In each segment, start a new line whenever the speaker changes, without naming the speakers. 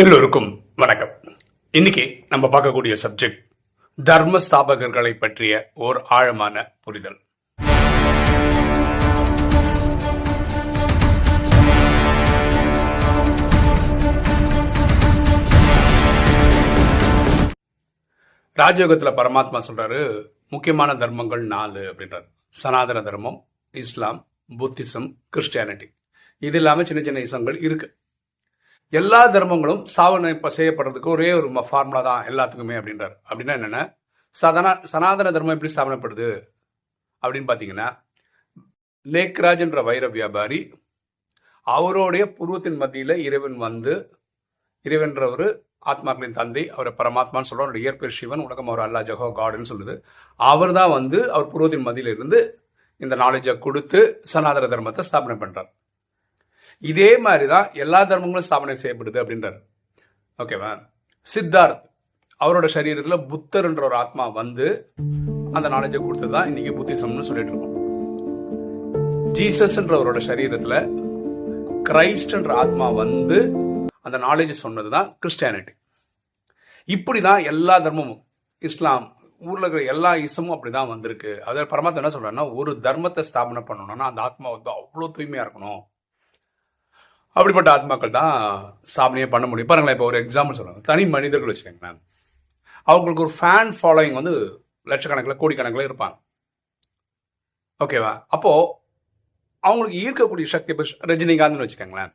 எல்லோருக்கும் வணக்கம். இன்னைக்கு நம்ம பார்க்கக்கூடிய சப்ஜெக்ட் தர்ம ஸ்தாபகர்களை பற்றிய ஓர் ஆழமான புரிதல். ராஜயோகத்துல பரமாத்மா சொல்றாரு முக்கியமான தர்மங்கள் நாலு அப்படின்றார். சனாதன தர்மம் இஸ்லாம் புத்திசம் கிறிஸ்டியானிட்டி. இது இல்லாம சின்ன சின்ன இசங்கள் இருக்கு. எல்லா தர்மங்களும் சாவனை இப்ப செய்யப்படுறதுக்கு ஒரே ஒரு ஃபார்முலா தான் எல்லாத்துக்குமே அப்படின்றார். அப்படின்னா என்னென்ன? சதனா சனாதன தர்மம் எப்படி ஸ்தாபனப்படுது அப்படின்னு பார்த்தீங்கன்னா லேக்ராஜ் என்ற வைர வியாபாரி அவருடைய புருவத்தின் மத்தியில் இறைவன் வந்து இறைவன்றவர் ஆத்மாக்களின் தந்தை அவரை பரமாத்மான்னு சொல்றோம். அவருடைய இயற்பெயர் சிவன் உலகம் அவர் அல்லா ஜஹோ காடுன்னு சொல்லுது. அவர் தான் வந்து அவர் புருவத்தின் மத்தியில் இருந்து இந்த நாலேஜை கொடுத்து சனாதன தர்மத்தை ஸ்தாபனை பண்ணுறார் இதே மாதிரி தான் எல்லா தர்மங்களும் ஸ்தாபனை செய்யப்படுது அப்படின்றார். ஓகேவா? சித்தார்த் அவரோட சரீரத்தில் புத்தர்ன்ற ஒரு ஆத்மா வந்து அந்த நாலேஜை கொடுத்து தான் இன்னைக்கு புத்திசம்னு சொல்லிட்டு இருக்கோம். ஜீசஸ்ன்றவரோட சரீரத்தில் கிரைஸ்ட்ன்ற ஆத்மா வந்து அந்த நாலேஜ் சொன்னது தான் கிறிஸ்டியானிட்டி. இப்படி தான் எல்லா தர்மமும் இஸ்லாம் ஊரில் இருக்கிற எல்லா இசமும் அப்படி தான் வந்திருக்கு. அதில் பரமாத்மா என்ன சொல்கிறாருன்னா ஒரு தர்மத்தை ஸ்தாபனை பண்ணணும்னா அந்த ஆத்மா வந்து அவ்வளோ தூய்மையாக இருக்கணும். அப்படிப்பட்ட ஆத்மாக்கள் தான் ஸ்தாபனையே பண்ண முடியும். பாருங்களேன் இப்போ ஒரு எக்ஸாம்பிள் சொல்றாங்க தனி மனிதர்கள் வச்சுக்கோங்களேன் அவங்களுக்கு ஒரு ஃபேன் ஃபாலோயிங் வந்து லட்சக்கணக்கில் கோடிக்கணக்கில் இருப்பாங்க. ஓகேவா அப்போ அவங்களுக்கு ஈர்க்கக்கூடிய சக்தி இப்போ ரஜினிகாந்த்னு வச்சுக்கோங்களேன்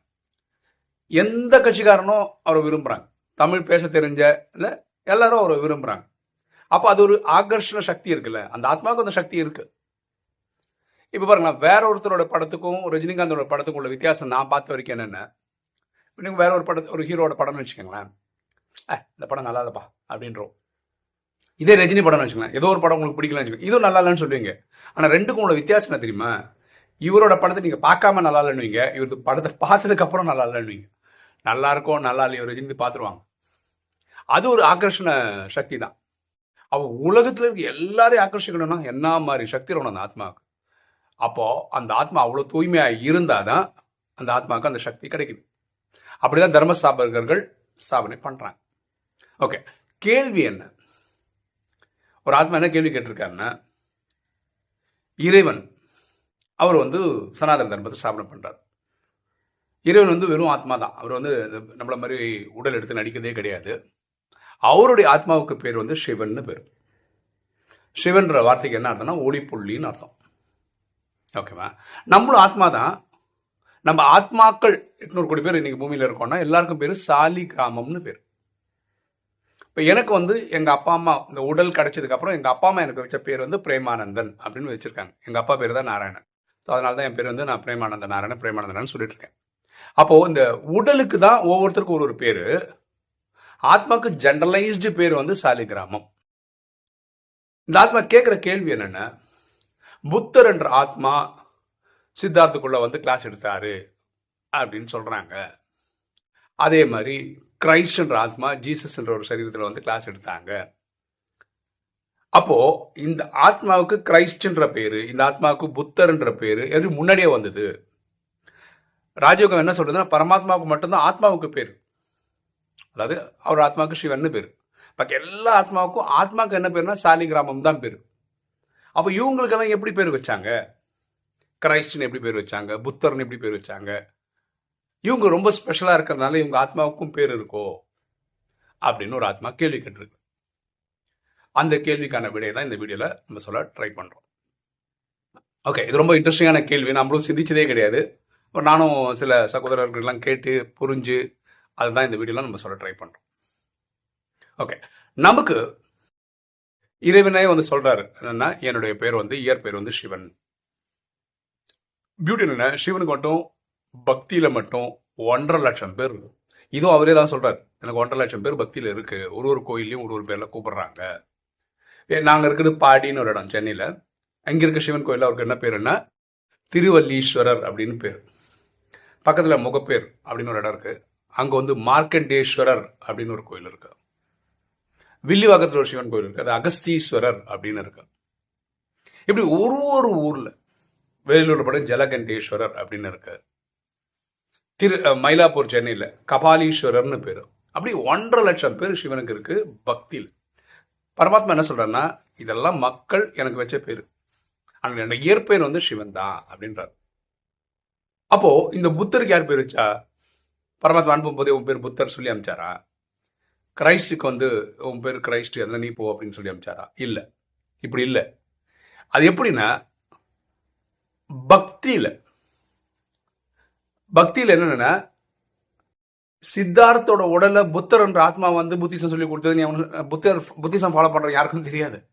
எந்த கட்சிக்காரனும் அவரை விரும்புகிறாங்க தமிழ் பேச தெரிஞ்ச இல்லை எல்லாரும் அவரை விரும்புகிறாங்க அப்போ அது ஒரு ஆகர்ஷண சக்தி இருக்குல்ல. அந்த ஆத்மாவுக்கு அந்த சக்தி இருக்குது இப்போ பாருங்களேன் வேற ஒருத்தரோட படத்துக்கும் ரஜினிகாந்தோட படத்துக்கும் உள்ள வித்தியாசம் நான் பார்த்த வரைக்கும் என்னென்ன? நீங்கள் வேற ஒரு படத்து ஒரு ஹீரோட படம்னு வச்சுக்கோங்களேன். "அஹ், இந்த படம் நல்லா இல்லைப்பா அப்படின்றோம். இதே ரஜினி படம்னு வச்சுக்கோங்களேன். ஏதோ ஒரு படம் உங்களுக்கு பிடிக்கலன்னு வச்சுக்கோங்க. இதுவும் நல்லா இல்லைன்னு சொல்லுவீங்க. ஆனால் ரெண்டுக்கும் உள்ள வித்தியாசம் என்ன தெரியுமா? இவரோட படத்தை நீங்கள் பார்க்காம நல்லா இல்லைன்னு வைங்க. இவரது படத்தை பார்த்ததுக்கப்புறம் நல்லா நல்லா இல்லைன்னுவீங்க நல்லா இருக்கும் நல்லா இல்லையோ ரஜினி பார்த்துருவாங்க. அது ஒரு ஆகர்ஷண சக்தி தான். அவ உலகத்துல இருக்க எல்லாரையும் ஆக்கர்ஷிக்கணும்னா என்ன மாதிரி சக்தி இருக்கணும் அந்த ஆத்மாவுக்கு? அப்போ அந்த ஆத்மா அவ்வளவு தூய்மையா இருந்தாதான் அந்த ஆத்மாவுக்கு அந்த சக்தி கிடைக்குது. அப்படிதான் தர்ம ஸ்தாபகர்கள் ஸ்தாபனை பண்றாங்க. ஓகே கேள்வி என்ன? ஒரு ஆத்மா என்ன கேள்வி கேட்டிருக்காருன்னா இறைவன் அவர் வந்து சனாதன தர்மத்தை ஸ்தாபனை பண்றார். இறைவன் வந்து வெறும் ஆத்மா தான். அவர் வந்து நம்மள மாதிரி உடல் எடுத்து நடிக்கிறதே கிடையாது. அவருடைய ஆத்மாவுக்கு பேர் வந்து சிவன் பேர். சிவன்ற வார்த்தைக்கு என்ன அர்த்தம்னா ஒளிப்புள்ளின்னு அர்த்தம். ஓகேவா நம்மளும் ஆத்மா தான். நம்ம ஆத்மாக்கள் எட்நூறு கோடி பேர் இன்னைக்கு பூமியில் இருக்கோம்னா எல்லாருக்கும் பேர் சாலி கிராமம்னு பேர். இப்போ எனக்கு வந்து எங்கள் அப்பா அம்மா இந்த உடல் கிடச்சதுக்கப்புறம் எங்கள் அப்பா அம்மா எனக்கு வச்ச பேர் வந்து பிரேமானந்தன் அப்படின்னு வச்சுருக்காங்க. எங்கள் அப்பா பேர் தான் நாராயணன். ஸோ அதனால தான் என் பேர் வந்து நான் பிரேமானந்த நாராயணன் பிரேமானந்தன் சொல்லிட்டு இருக்கேன். அப்போது இந்த உடலுக்கு தான் ஒவ்வொருத்தருக்கும் ஒரு ஒரு பேர். ஆத்மாக்கு ஜென்ரலைஸ்டு பேர் வந்து சாலிகிராமம் இந்த ஆத்மா கேட்குற கேள்வி என்னென்ன புத்தர் என்ற ஆத்மா சித்தார்த்துக்குள்ள வந்து கிளாஸ் எடுத்தாரு அப்படின்னு சொல்றாங்க. அதே மாதிரி கிரைஸ்ட் என்ற ஆத்மா ஜீசஸ் என்ற ஒரு சரீரத்தில் வந்து கிளாஸ் எடுத்தாங்க. அப்போ இந்த ஆத்மாவுக்கு கிரைஸ்ட்ன்ற பேரு இந்த ஆத்மாவுக்கு புத்தர்ன்ற பேரு எது முன்னாடியே வந்தது. ராஜயோகம் என்ன சொல்றதுன்னா பரமாத்மாவுக்கு மட்டும்தான் ஆத்மாவுக்கு பேர். அதாவது அவர் ஆத்மாவுக்கு சிவன் பேர். பாக்கி எல்லா ஆத்மாவுக்கும் ஆத்மாவுக்கு என்ன பேருனா சாலிகிராமம் தான் பேரு. அப்போ இவங்களுக்கெல்லாம் எப்படி பேர் வச்சாங்க? கிரைஸ்ட்னு எப்படி பேர் வச்சாங்க? புத்தர்னு எப்படி பேர் வச்சாங்க? இவங்க ரொம்ப ஸ்பெஷலாக இருக்கிறதுனால இவங்க ஆத்மாவுக்கும் பேர் இருக்கோ? அப்படின்னு ஒரு ஆத்மா கேள்வி கேட்டிருக்கு. அந்த கேள்விக்கான விடையை தான் இந்த வீடியோவில் நம்ம சொல்ல ட்ரை பண்ணுறோம் ஓகே இது ரொம்ப இன்ட்ரெஸ்டிங்கான கேள்வி. நம்மளும் சிந்திச்சதே கிடையாது. அப்புறம் நானும் சில சகோதரர்கள்லாம் கேட்டு புரிஞ்சு அதுதான் இந்த வீடியோல நம்ம சொல்ல ட்ரை பண்ணுறோம் ஓகே நமக்கு இறைவனே வந்து சொல்றாரு. என்னன்னா என்னுடைய பேர் வந்து இயற்பெயர் வந்து சிவன். பியூட்டி என்ன சிவனுக்கு மட்டும் பக்தியில மட்டும் ஒன்றரை லட்சம் பேர் இதுவும் அவரே தான் சொல்றாரு. எனக்கு ஒன்றரை லட்சம் பேர் பக்தியில இருக்கு. ஒரு ஒரு கோயிலையும் ஒரு ஒரு பேர்ல கூப்பிடுறாங்க. ஏ, நாங்க இருக்கிறது பாடின்னு ஒரு இடம் சென்னையில. அங்க இருக்க சிவன் கோயில் அவருக்கு என்ன பேருன்னா திருவல்லீஸ்வரர் அப்படின்னு பேர். பக்கத்துல முகப்பேர் அப்படின்னு ஒரு இடம் இருக்கு. அங்க வந்து மார்க்கண்டேஸ்வரர் அப்படின்னு ஒரு கோயில் இருக்கு. வில்லிவாக்கத்தில் ஒரு சிவன் கோயில் இருக்கு அது அகஸ்தீஸ்வரர் அப்படின்னு இருக்கு இப்படி ஒரு ஒரு ஊர்ல வேலூர் படம் ஜலகண்டேஸ்வரர் அப்படின்னு இருக்கு. திரு மயிலாப்பூர் சென்னையில கபாலீஸ்வரர்னு பேரு. அப்படி ஒன்றரை லட்சம் பேர் சிவனுக்கு இருக்கு பக்தியில். பரமாத்மா என்ன சொல்றாருன்னா இதெல்லாம் மக்கள் எனக்கு வச்ச பேரு. ஆனால் என்னோட இயற்பெயர் வந்து சிவன் தான் அப்படின்றார். அப்போ இந்த புத்தருக்கு யார் பேர் வச்சா? பரமாத்மா அனுப்பும் போதே உன் பேர் புத்தர் சொல்லி அமிச்சாரா கிரைஸ்டுக்கு வந்து உன் பேர் கிரைஸ்ட் அதில் நீ போ அப்படின்னு சொல்லி அமைச்சாரா? இல்ல. இப்படி இல்லை. அது எப்படின்னா பக்தியில பக்தியில என்னென்னா சித்தார்த்தோட உடல புத்தர் என்ற ஆத்மா வந்து புத்திசம் சொல்லி கொடுத்தது. நீ அவனு புத்தர் புத்திசம் ஃபாலோ பண்ற யாருக்கும் தெரியாது.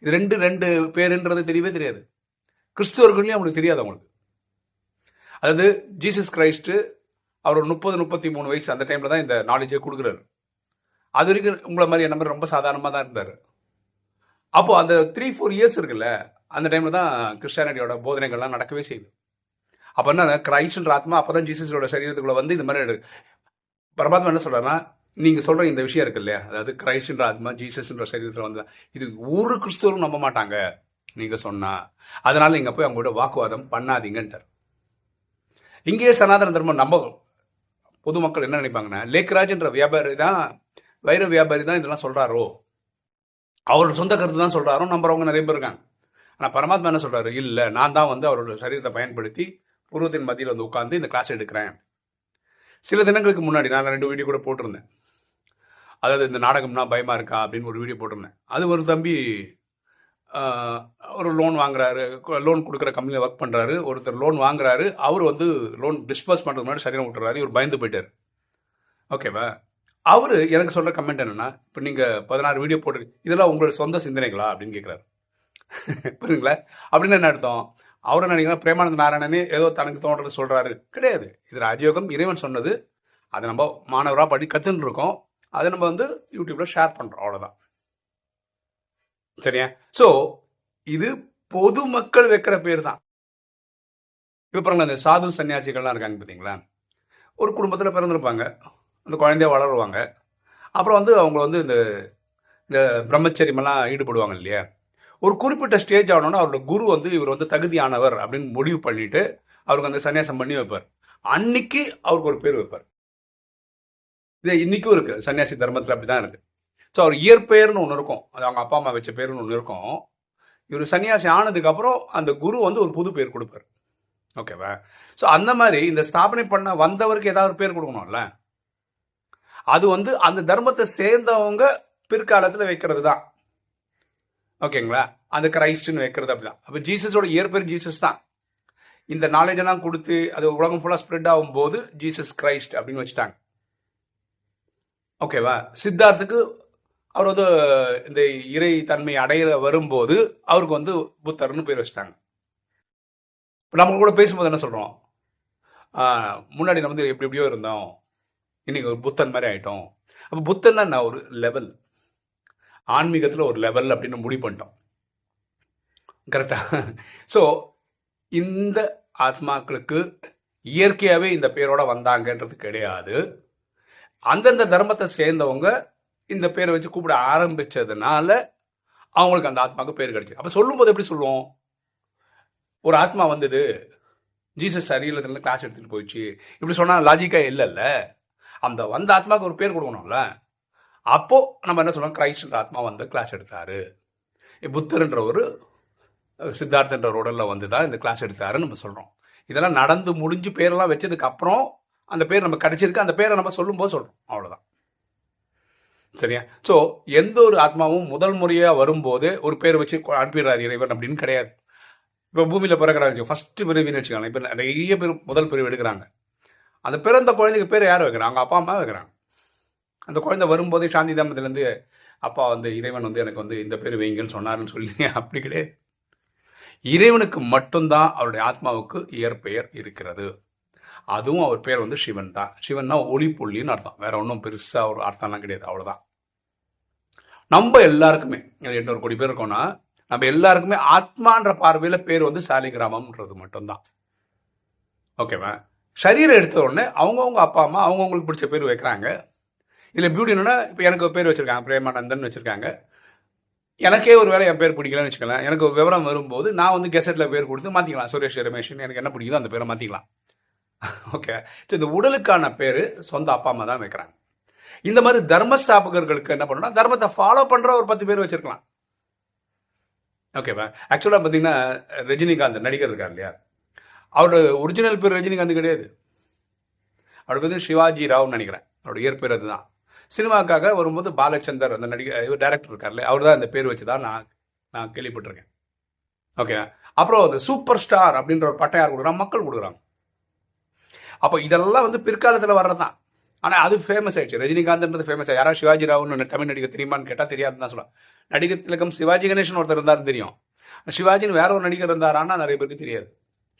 இது ரெண்டு ரெண்டு பேருன்றது தெரியவே தெரியாது. கிறிஸ்துவர்கள்லையும் அவங்களுக்கு தெரியாது அவங்களுக்கு. அதாவது ஜீசஸ் கிரைஸ்ட் அவர் முப்பது முப்பத்தி மூணு வயசு அந்த டைம்ல தான் இந்த நாலேஜை கொடுக்குறாரு. அது வரைக்கும் உங்களை மாதிரி என்ன மாதிரி ரொம்ப சாதாரணமாக தான் இருந்தார். அப்போ அந்த த்ரீ ஃபோர் இயர்ஸ் இருக்குல்ல அந்த டைமில் தான் கிறிஸ்டியானிட்டியோட போதனைகள்லாம் நடக்கவே செய்யுது அப்போ என்ன கிரைஸ்ட்ன்ற ஆத்மா அப்போ தான் ஜீசஸோட சரீரத்துக்குள்ளே வந்து இந்த மாதிரி பரமாத்மா என்ன சொல்கிறேன்னா நீங்கள் சொல்கிற இந்த விஷயம் இருக்கு இல்லையா? அதாவது கிரைஸ்ட்ன்ற ஆத்மா ஜீசஸ்ன்ற சரீரத்தில் வந்து இது ஒரு கிறிஸ்துவரும் நம்ப மாட்டாங்க நீங்கள் சொன்னால் அதனால் நீங்கள் போய் அவங்களோட வாக்குவாதம் பண்ணாதீங்கன்றார் இங்கேயே சனாதன தர்மம் நம்ப பொதுமக்கள் என்ன நினைப்பாங்கன்னா லேக்ராஜ்ன்ற வியாபாரி தான் வைர வியாபாரி தான் இதெல்லாம் சொல்றாரோ? அவரோட சொந்த கருத்து தான் சொல்றாரோ? நம்புறவங்க நிறைய பேர் இருக்காங்க. ஆனா பரமாத்மா என்ன சொல்றாரு? இல்ல நான் தான் வந்து அவரோட சரீரத்தை பயன்படுத்தி பூர்வத்தின் மத்தியில் வந்து உட்காந்து இந்த கிளாஸ் எடுக்கிறேன். சில தினங்களுக்கு முன்னாடி நான் ரெண்டு வீடியோ கூட போட்டிருந்தேன். அதாவது இந்த நாடகம்னா பயமா இருக்கா? அப்படின்னு ஒரு வீடியோ போட்டிருந்தேன். அது ஒரு தம்பி ஒரு லோன் வாங்குறாரு. லோன் கொடுக்குற கம்பெனியில் ஒர்க் பண்ணுறாரு ஒருத்தர் லோன் வாங்குறாரு. அவர் வந்து லோன் டிஸ்பர்ஸ் பண்ணுறது முன்னாடி சரியாக விட்டுறாரு இவர் பயந்து போயிட்டார். ஓகேவா அவரு எனக்கு சொல்ற கமெண்ட் என்னன்னா இப்போ நீங்க பதினாறு வீடியோ போட்டு இதெல்லாம் உங்களோட சொந்த சிந்தனைகளா அப்படின்னு கேட்குறாரு புரியுதுங்களா? அப்படின்னு என்ன அர்த்தம்? அவரை நினைக்கிறேன் நினைக்கிறா பிரேமானந்த நாராயணனே ஏதோ தனக்கு தோன்றது சொல்றாரு. கிடையாது. இது ராஜயோகம். இறைவன் சொன்னது. அதை நம்ம மாணவரா படி கற்றுன்னு இருக்கோம். அதை நம்ம வந்து யூடியூப்ல ஷேர் பண்ணுறோம் அவ்வளோதான் சரியா? ஸோ இது பொதுமக்கள் வைக்கிற பேர் தான். இப்போ பாருங்களேன் இந்த சாது சன்னியாசிகள்லாம் இருக்காங்க பார்த்தீங்களா ஒரு குடும்பத்தில் பிறந்திருப்பாங்க. அந்த குழந்தைய வளருவாங்க. அப்புறம் வந்து அவங்க வந்து இந்த இந்த பிரம்மச்சரியமெல்லாம் ஈடுபடுவாங்க இல்லையா? ஒரு குறிப்பிட்ட ஸ்டேஜ் ஆனோன்னா அவரோட குரு வந்து இவர் வந்து தகுதியானவர் அப்படின்னு முடிவு பண்ணிட்டு அவருக்கு அந்த சன்னியாசம் பண்ணி வைப்பார். அன்னைக்கு அவருக்கு ஒரு பேர் வைப்பார். இது இன்னைக்கும் இருக்கு. சன்னியாசி தர்மத்தில் அப்படிதான் இருக்கு. ஸோ அவர் இயற்பெயர்னு ஒன்று இருக்கும். அது அவங்க அப்பா அம்மா வச்ச பேர்னு ஒன்று இருக்கும். இவர் சன்னியாசி ஆனதுக்கு அப்புறம் அந்த குரு வந்து ஒரு புது பேர் கொடுப்பார். ஓகேவா ஸோ அந்த மாதிரி இந்த ஸ்தாபனை பண்ண வந்தவருக்கு ஏதாவது ஒரு பேர் கொடுக்கணும்ல? அது வந்து அந்த தர்மத்தை சேர்ந்தவங்க பிற்காலத்தில் வைக்கிறது தான் ஓகேங்களா? அந்த கிரைஸ்ட்னு வைக்கிறது அப்படிதான். அப்போ ஜீசஸோட இயற்பெயர் ஜீசஸ் தான். இந்த நாலேஜ் எல்லாம் கொடுத்து அது உலகம் ஃபுல்லாக ஸ்ப்ரெட் ஆகும் போது ஜீசஸ் கிரைஸ்ட் அப்படின்னு வச்சுட்டாங்க. ஓகேவா? சித்தார்த்துக்கு அவர் வந்து இந்த இறை தன்மை அடைய வரும்போது அவருக்கு வந்து புத்தர்னு பேர் வச்சுட்டாங்க. இப்போ நம்ம கூட பேசும்போது என்ன சொல்கிறோம் முன்னாடி நம்ம வந்து எப்படி எப்படியோ இருந்தோம். இன்னைக்கு ஒரு புத்தன் மாதிரி ஆயிட்டோம். அப்போ புத்தன்னா நான் ஒரு லெவல் ஆன்மீகத்தில் ஒரு லெவல் அப்படின்னு முடிவு பண்ணிட்டோம். கரெக்டா ஸோ இந்த ஆத்மாக்களுக்கு இயற்கையாகவே இந்த பேரோட வந்தாங்கன்றது கிடையாது. அந்தந்த தர்மத்தை சேர்ந்தவங்க இந்த பேரை வச்சு கூப்பிட ஆரம்பிச்சதுனால அவங்களுக்கு அந்த ஆத்மாவுக்கு பேர் கிடைச்சிது அப்போ சொல்லும்போது எப்படி சொல்லுவோம்? ஒரு ஆத்மா வந்தது. ஜீசஸ் சரீரத்துல கிளாஸ் எடுத்துட்டு போயிடுச்சு. இப்படி சொன்னால் லாஜிக்காக இல்லைல்ல. அந்த வந்த ஆத்மாவுக்கு ஒரு பேர் கொடுக்கணும்ல. அப்போ நம்ம என்ன சொல்லுவோம்? கிரைஸ்ட் ஆத்மா வந்து கிளாஸ் எடுத்தாரு. புத்தர்ன்ற ஒரு சித்தார்த்தன்ற ஒரு உடல்ல வந்து தான் இந்த கிளாஸ் எடுத்தாருன்னு நம்ம சொல்றோம். இதெல்லாம் நடந்து முடிஞ்சு பேரெல்லாம் வச்சதுக்கு அப்புறம் அந்த பேர் நம்ம கிடைச்சிருக்கு. அந்த பேரை நம்ம சொல்லும்போது சொல்றோம். அவ்வளோதான் சரியா? ஸோ எந்த ஒரு ஆத்மாவும் முதல் முறையாக வரும்போது ஒரு பேர் வச்சு அனுப்பிடுறாரு இறைவன் அப்படின்னு கிடையாது. இப்போ பூமியில் பிறக்கிறாங்க ஃபர்ஸ்ட் பிரிவின்னு வச்சுக்கலாம் இப்போ நிறைய பேர் முதல் பிரிவு எடுக்கிறாங்க. அந்த பிறந்த குழந்தைக்கு பேர் யார் வைக்கிறாங்க? அவங்க அப்பா அம்மா வைக்கிறாங்க. அந்த குழந்தை வரும்போதே சாந்தி தாமத்துலேருந்து அப்பா வந்து இறைவன் வந்து எனக்கு வந்து இந்த பேர் வைங்கன்னு சொன்னார்ன்னு சொல்லி அப்படி கிடையாது. இறைவனுக்கு மட்டும்தான் அவருடைய ஆத்மாவுக்கு இயற்பெயர் இருக்கிறது. அதுவும் அவர் பேர் வந்து சிவன் தான். சிவன்னா ஒளி புள்ளின்னு அர்த்தம். வேற ஒன்றும் பெருசாக ஒரு அர்த்தம்லாம் கிடையாது. அவ்வளோதான் நம்ம எல்லாருக்குமே எண்ணூறு கோடி பேர் இருக்கோம்னா நம்ம எல்லாருக்குமே ஆத்மான்ற பார்வையில் பேர் வந்து சாலிகிராமம்ன்றது மட்டும்தான். ஓகேவா? சரீரம் எடுத்த உடனே அவங்கவுங்க அப்பா அம்மா அவங்கவுங்களுக்கு பிடிச்ச பேர் வைக்கிறாங்க. இதில் பியூட்டி என்னன்னா இப்போ எனக்கு ஒரு பேர் வச்சுருக்காங்க பிரேமானந்தன் வச்சுருக்காங்க. எனக்கே ஒரு வேலை என் பேர் பிடிக்கலன்னு வச்சுக்கலாம் எனக்கு விவரம் வரும்போது நான் வந்து கெசட்டில் பேர் கொடுத்து மாற்றிக்கலாம் சுரேஷ் ரமேஷன் எனக்கு என்ன பிடிக்குதோ அந்த பேரை மாற்றிக்கலாம் ஓகே ஸோ இந்த உடலுக்கான பேர் சொந்த அப்பா அம்மா தான் வைக்கிறாங்க. இந்த மாதிரி தர்ம ஸ்தாபகர்களுக்கு என்ன பண்ணணும்னா தர்மத்தை ஃபாலோ பண்ணுற ஒரு பத்து பேர் வச்சிருக்கலாம். ஓகேவா ஆக்சுவலாக பார்த்தீங்கன்னா ரஜினிகாந்த் நடிகர் இருக்கார் இல்லையா? அவரோட ஒரிஜினல் பேர் ரஜினிகாந்த் கிடையாது. அவரோட பேர் சிவாஜி ராவ்னு நினைக்கிறேன். அவரோட இயற்பேர் அதுதான். சினிமாக்காக வரும்போது பாலச்சந்தர் அந்த நடிகர் டேரக்டர் இருக்கார்ல அவர் தான் இந்த பேர் வச்சு தான் நான் நான் கேள்விப்பட்டிருக்கேன். ஓகே அப்புறம் அந்த சூப்பர் ஸ்டார் அப்படின்ற ஒரு பட்டம் யார் கொடுக்குறாங்க? மக்கள் கொடுக்குறாங்க. அப்போ இதெல்லாம் வந்து பிற்காலத்தில் வர்றது தான் ஆனால் அது ஃபேமஸ் ஆயிடுச்சு. ரஜினிகாந்த்ன்றது ஃபேமஸ் ஆகி யாராவது சிவாஜி ராவ்னு தமிழ் நடிகர் தெரியுமான்னு கேட்டால் தெரியாதுன்னு தான் சொல்லுவேன் நடிகர் திலகம் சிவாஜி கணேசன் ஒருத்தர் இருந்தாலும் தெரியும். சிவாஜின்னு வேற ஒரு நடிகர் இருந்தாரான்னா நிறைய பேருக்கு தெரியாது.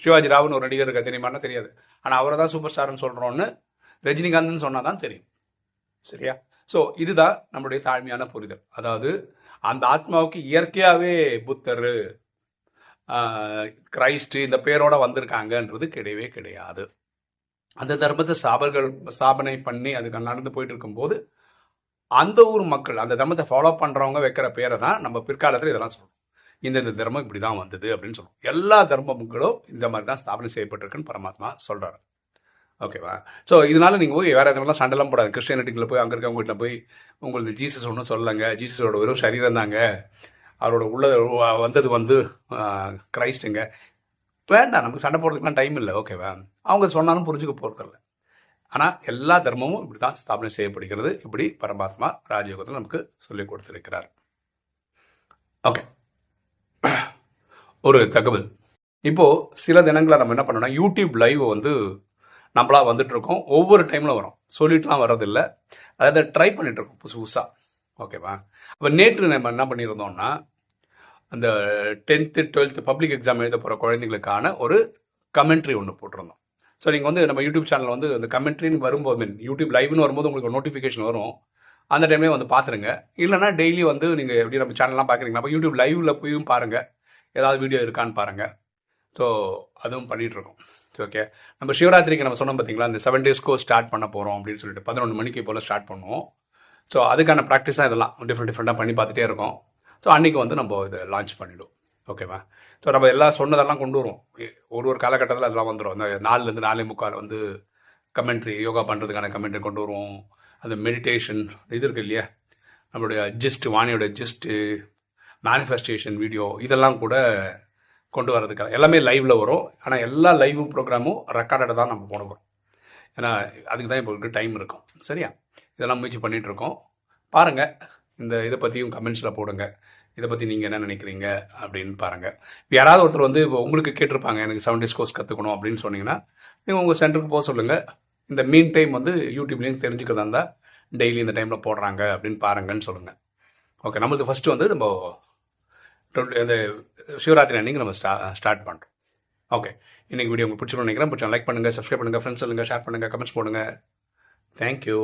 சிவாஜி ராவ்னு ஒரு நடிகர் இருக்க தெரியுமான்னா தெரியாது. ஆனால் அவரை தான் சூப்பர் ஸ்டார்னு சொல்கிறோன்னு ரஜினிகாந்த்னு சொன்னால் தான் தெரியும். சரியா? ஸோ இதுதான் நம்மளுடைய தாழ்மையான புரிதல். அதாவது அந்த ஆத்மாவுக்கு இயற்கையாகவே புத்தர் கிரைஸ்ட் இந்த பேரோட வந்திருக்காங்கன்றது கிடையவே கிடையாது. அந்த தர்மத்தை ஸ்தாபர்கள் ஸ்தாபனை பண்ணி அதுக்கு நடந்து போயிட்டு இருக்கும்போது அந்த ஊர் மக்கள் அந்த தர்மத்தை ஃபாலோ பண்ணுறவங்க வைக்கிற பேரை தான் நம்ம பிற்காலத்தில் இதெல்லாம் சொல்கிறோம் இந்த இந்த தர்மம் இப்படி தான் வந்தது அப்படின்னு சொல்லுவோம் எல்லா தர்மங்களும் இந்த மாதிரி தான் ஸ்தாபனம் செய்யப்பட்டிருக்குன்னு பரமாத்மா சொல்கிறாரு ஓகேவா? ஸோ இதனால நீங்கள் போய் வேற எதுவும் சண்டைலாம் போடாது. கிறிஸ்டியானிட்டியில் போய் அங்கே இருக்கவங்க வீட்டில் போய் உங்களுக்கு ஜீசஸ் ஒன்றும் சொல்லலைங்க. ஜீசஸோட வெறும் சரீரம் தாங்க. அவரோட உள்ள வந்தது வந்து கிரைஸ்டுங்க வேண்டாம் நமக்கு சண்டை போடுறதுக்குலாம் டைம் இல்லை. ஓகேவா? அவங்க சொன்னாலும் புரிஞ்சுக்க போகிறதில்ல ஆனால் எல்லா தர்மமும் இப்படி தான் ஸ்தாபனை செய்யப்படுகிறது. இப்படி பரமாத்மா ராஜயோகத்தில் நமக்கு சொல்லிக் கொடுத்துருக்கிறார். ஓகே. ஒரு தகவல். இப்போ சில தினங்களை நம்ம என்ன பண்ணோம்னா யூடியூப் லைவ் வந்து நம்மளா வந்துட்டு இருக்கோம். ஒவ்வொரு டைம்ல வரும். சொல்லிட்டுலாம் வர்றதில்லை. அதை ட்ரை பண்ணிட்டு இருக்கோம் புதுசு புதுசா. ஓகேவா அப்போ நேற்று நம்ம என்ன பண்ணியிருந்தோம்னா அந்த டென்த்து டுவெல்த்து பப்ளிக் எக்ஸாம் எழுத போகிற குழந்தைங்களுக்கான ஒரு கமெண்ட்ரி ஒன்று போட்டிருந்தோம். ஸோ நீங்கள் வந்து நம்ம யூடியூப் சேனலில் வந்து அந்த கமெண்ட்ரின்னு வரும்போது மீன் யூடியூப் லைவ்னு வரும்போது உங்களுக்கு நோட்டிஃபிகேஷன் வரும். அந்த டைம்லேயே வந்து பார்த்துருங்க இல்லைனா டெய்லி வந்து நீங்கள் எப்படி நம்ம சேனல்லாம் பார்க்குறீங்களா அப்போ யூடியூப் லைவ்ல போயும் பாருங்கள் ஏதாவது வீடியோ இருக்கான்னு பாருங்கள் ஸோ அதுவும் பண்ணிகிட்ருக்கோம் ஓகே நம்ம சிவராத்திரிக்கு நம்ம சொன்னோம் பார்த்தீங்களா இந்த செவன் டேஸ்க்கோ ஸ்டார்ட் பண்ண போகிறோம் அப்படின்னு சொல்லிட்டு பதினொன்று மணிக்கு போல் ஸ்டார்ட் பண்ணுவோம். ஸோ அதுக்கான ப்ராக்டிஸ் தான் இதெல்லாம் டிஃப்ரெண்ட் டிஃப்ரெண்ட்டாக பண்ணி பார்த்துட்டே இருக்கோம். ஸோ அன்றைக்கி வந்து நம்ம இதை லான்ச் பண்ணிவிடும் ஓகேவா ஸோ நம்ம எல்லாம் சொன்னதெல்லாம் கொண்டு வருவோம். ஒரு ஒரு காலகட்டத்தில் அதெல்லாம் வந்துடும் அந்த நாலுலேருந்து நாலே முக்கால் வந்து கமெண்ட்ரி யோகா பண்ணுறதுக்கான கமெண்ட்ரி கொண்டு வருவோம். அந்த மெடிடேஷன் இது இருக்கு இல்லையா? நம்மளுடைய ஜிஸ்ட் வாணியோட ஜிஸ்ட்டு மேனிஃபெஸ்டேஷன் வீடியோ இதெல்லாம் கூட கொண்டு வரதுக்காக எல்லாமே லைவ்ல வரும். ஆனால் எல்லா லைவ் ப்ரோக்ராமும் ரெக்கார்டை தான் நம்ம போட போகிறோம் ஏன்னா அதுக்கு தான் இப்போ டைம் இருக்கும். சரியா? இதெல்லாம் முயற்சி பண்ணிகிட்ருக்கோம் பாருங்கள் இந்த இதை பற்றியும் கமெண்ட்ஸில் போடுங்க. இதை பற்றி நீங்கள் என்ன நினைக்கிறீங்க? அப்படின்னு பாருங்கள் யாராவது ஒருத்தர் வந்து இப்போ உங்களுக்கு கேட்டிருப்பாங்க எனக்கு செவன் டேஸ் கோர்ஸ் கற்றுக்கணும் அப்படின்னு சொன்னீங்கன்னா நீங்கள் உங்கள் சென்டருக்கு போக சொல்லுங்கள் இந்த மீன் டைம் வந்து யூடியூப்லேயும் தெரிஞ்சுக்கிறதா இருந்தால் டெய்லி இந்த டைமில் போடுறாங்க அப்படின்னு பாருங்கன்னு சொல்லுங்கள் ஓகே நம்மளுக்கு ஃபஸ்ட்டு வந்து நம்ம இந்த சிவராத்திரி அன்னைக்கு நம்ம ஸ்டா ஸ்டார்ட் பண்ணுறோம் ஓகே இன்னைக்கு வீடியோ உங்களுக்கு பிடிச்சிருக்கணும் நினைக்கிறேன். பிடிச்சா லைக் பண்ணுங்கள் சப்ஸ்கிரைப் பண்ணுங்கள் ஃப்ரெண்ட்ஸ் சொல்லுங்கள் ஷேர் பண்ணுங்கள் கமெண்ட்ஸ் போடுங்க. தேங்க்யூ